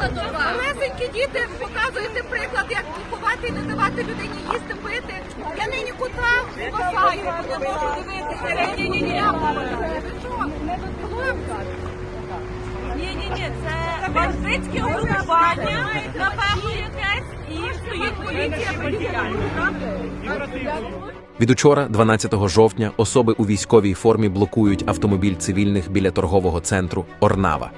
Малесенькі діти, показуєте приклад, як ховати і не давати людині їсти, пити. Я нині кота спасаю, не можу дивитися. Ні, ні, ні, Ні, ні, ні, це бандитське угрупування, напевно, якесь, і стоїть поліція поліціянтів. Від учора, 12 жовтня, особи у військовій формі блокують автомобіль цивільних біля торгового центру Орнава.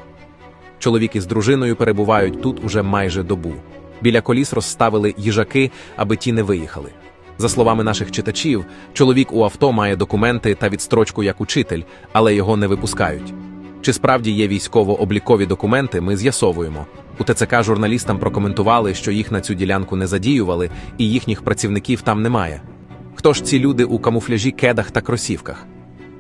Чоловік із дружиною перебувають тут уже майже добу. Біля коліс розставили їжаки, аби ті не виїхали. За словами наших читачів, чоловік у авто має документи та відстрочку як учитель, але його не випускають. Чи справді є військово-облікові документи, ми з'ясовуємо. У ТЦК журналістам прокоментували, що їх на цю ділянку не задіювали, і їхніх працівників там немає. Хто ж ці люди у камуфляжі, кедах та кросівках?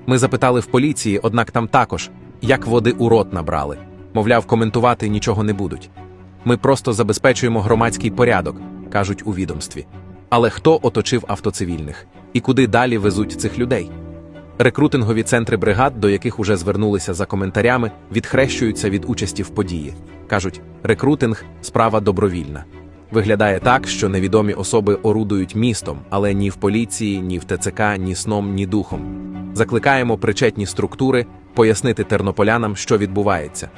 Ми запитали в поліції, однак там також, як води у рот набрали. Мовляв, коментувати нічого не будуть. Ми просто забезпечуємо громадський порядок, кажуть у відомстві. Але хто оточив автоцивільних? І куди далі везуть цих людей? Рекрутингові центри бригад, до яких уже звернулися за коментарями, відхрещуються від участі в події. Кажуть, рекрутинг справа добровільна. Виглядає так, що невідомі особи орудують містом, але ні в поліції, ні в ТЦК, ні сном, ні духом. Закликаємо причетні структури пояснити тернополянам, що відбувається.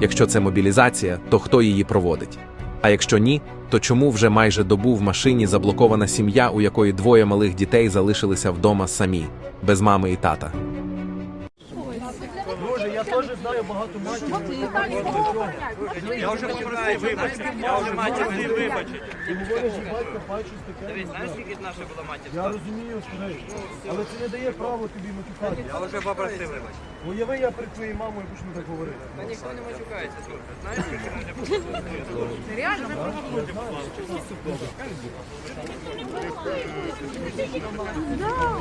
Якщо це мобілізація, то хто її проводить? А якщо ні, то чому вже майже добу в машині заблокована сім'я, у якої двоє малих дітей залишилися вдома самі, без мами і тата? Боже, я теж знаю багато матір. Я вже починаю вибачити. Я вже матір вибачити. І говориш, батька бачу таке. Знаєш, скільки наша була матір? Я розумію, що але це не дає право тобі матюкати. Я вже попросив вибачити. Уяви, я перед твоєю мамою почну так говорити. Та ніхто не матюкається, слухай. Знаєш, скільки наша була? Реально, ви провокуєте. Да.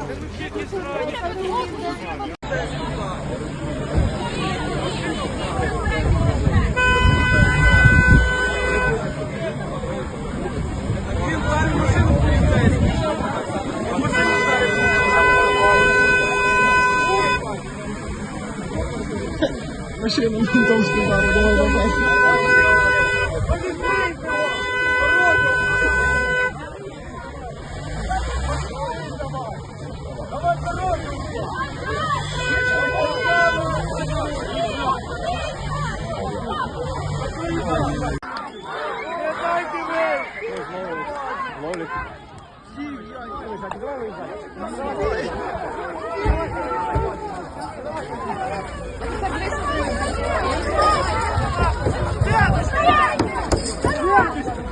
Машину на том скидали, дорога власне. Ловлять. Давай виїжджай. Дякую.